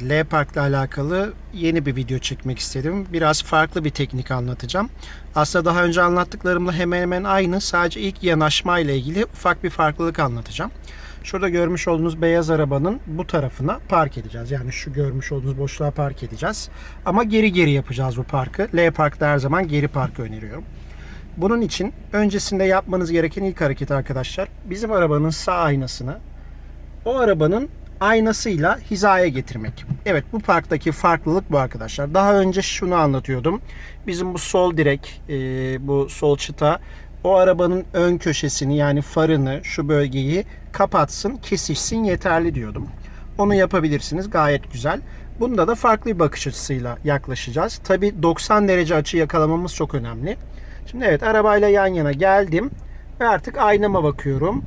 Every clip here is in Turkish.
L Park'la alakalı yeni bir video çekmek istedim. Biraz farklı bir teknik anlatacağım. Aslında daha önce anlattıklarımla hemen hemen aynı. Sadece ilk yanaşma ile ilgili ufak bir farklılık anlatacağım. Şurada görmüş olduğunuz beyaz arabanın bu tarafına park edeceğiz. Yani şu görmüş olduğunuz boşluğa park edeceğiz. Ama geri geri yapacağız bu parkı. L Park'ta her zaman geri parkı öneriyorum. Bunun için öncesinde yapmanız gereken ilk hareket arkadaşlar. Bizim arabanın sağ aynasını o arabanın aynasıyla hizaya getirmek. Evet bu parktaki farklılık bu arkadaşlar. Daha önce şunu anlatıyordum. Bizim bu sol direk, e, bu sol çıta o arabanın ön köşesini yani farını, şu bölgeyi kapatsın, kesişsin yeterli diyordum. Onu yapabilirsiniz gayet güzel. Bunda da farklı bir bakış açısıyla yaklaşacağız. Tabi 90 derece açı yakalamamız çok önemli. Şimdi evet arabayla yan yana geldim ve artık aynama bakıyorum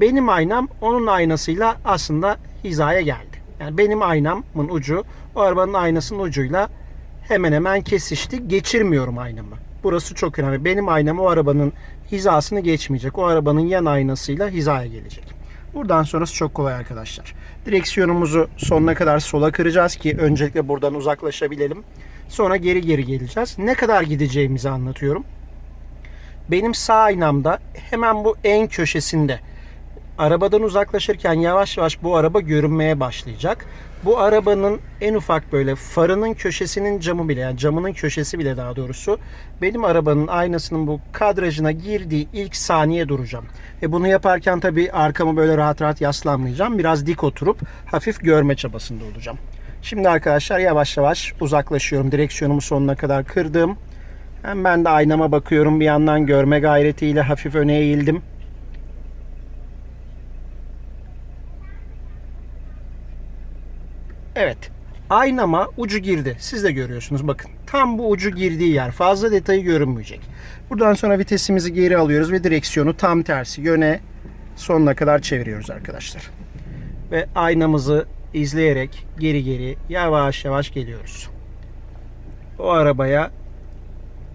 benim aynam onun aynasıyla aslında hizaya geldi. Yani benim aynamın ucu o arabanın aynasının ucuyla hemen hemen kesişti. Geçirmiyorum aynamı. Burası çok önemli. Benim aynam o arabanın hizasını geçmeyecek. O arabanın yan aynasıyla hizaya gelecek. Buradan sonrası çok kolay arkadaşlar. Direksiyonumuzu sonuna kadar sola kıracağız ki öncelikle buradan uzaklaşabilelim. Sonra geri geri geleceğiz. Ne kadar gideceğimizi anlatıyorum. Benim sağ aynamda hemen bu en köşesinde arabadan uzaklaşırken yavaş yavaş bu araba görünmeye başlayacak. Bu arabanın en ufak böyle farının köşesinin camı bile yani camının köşesi bile daha doğrusu benim arabanın aynasının bu kadrajına girdiği ilk saniye duracağım. Ve bunu yaparken tabii arkamı böyle rahat rahat yaslanmayacağım. Biraz dik oturup hafif görme çabasında olacağım. Şimdi arkadaşlar yavaş yavaş uzaklaşıyorum. Direksiyonumu sonuna kadar kırdım. Hem ben de aynama bakıyorum bir yandan görme gayretiyle hafif öne eğildim. Evet. Aynama ucu girdi. Siz de görüyorsunuz bakın. Tam bu ucu girdiği yer. Fazla detayı görünmeyecek. Buradan sonra vitesimizi geri alıyoruz ve direksiyonu tam tersi yöne sonuna kadar çeviriyoruz arkadaşlar. Ve aynamızı izleyerek geri geri yavaş yavaş geliyoruz. O arabaya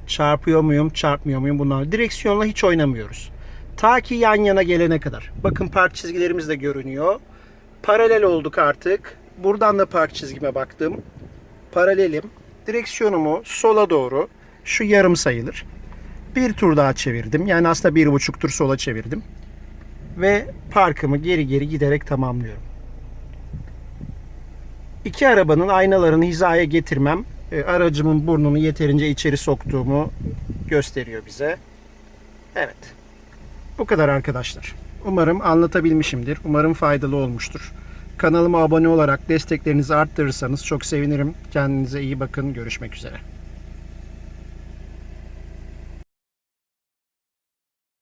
çarpıyor muyum, çarpmıyor muyum bunlar. Direksiyonla hiç oynamıyoruz. Ta ki yan yana gelene kadar. Bakın park çizgilerimiz de görünüyor. Paralel olduk artık. Buradan da park çizgime baktım. Paralelim. Direksiyonumu sola doğru şu yarım sayılır. Bir tur daha çevirdim. Yani aslında bir buçuk tur sola çevirdim. Ve parkımı geri geri giderek tamamlıyorum. İki arabanın aynalarını hizaya getirmem e, aracımın burnunu yeterince içeri soktuğumu gösteriyor bize. Evet. Bu kadar arkadaşlar. Umarım anlatabilmişimdir. Umarım faydalı olmuştur. Kanalıma abone olarak desteklerinizi arttırırsanız çok sevinirim. Kendinize iyi bakın. Görüşmek üzere.